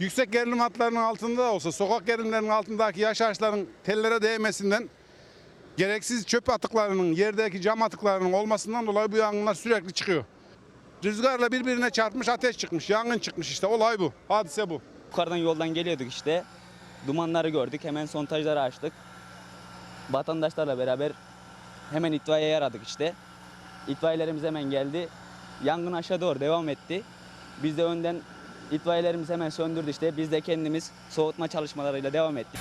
yüksek gerilim hatlarının altında da olsa sokak gerilimlerinin altındaki yaşayışların tellere değmesinden gereksiz çöp atıklarının yerdeki cam atıklarının olmasından dolayı bu yangınlar sürekli çıkıyor. Rüzgarla birbirine çarpmış ateş çıkmış, yangın çıkmış işte olay bu. Hadise bu. Yukarıdan yoldan geliyorduk işte. Dumanları gördük. Hemen sontajları açtık. Vatandaşlarla beraber hemen itfaiyeye aradık işte. İtfaiyelerimiz hemen geldi. Yangın aşağı doğru devam etti. Biz de önden itfaiyelerimiz hemen söndürdü işte. Biz de kendimiz soğutma çalışmalarıyla devam ettik.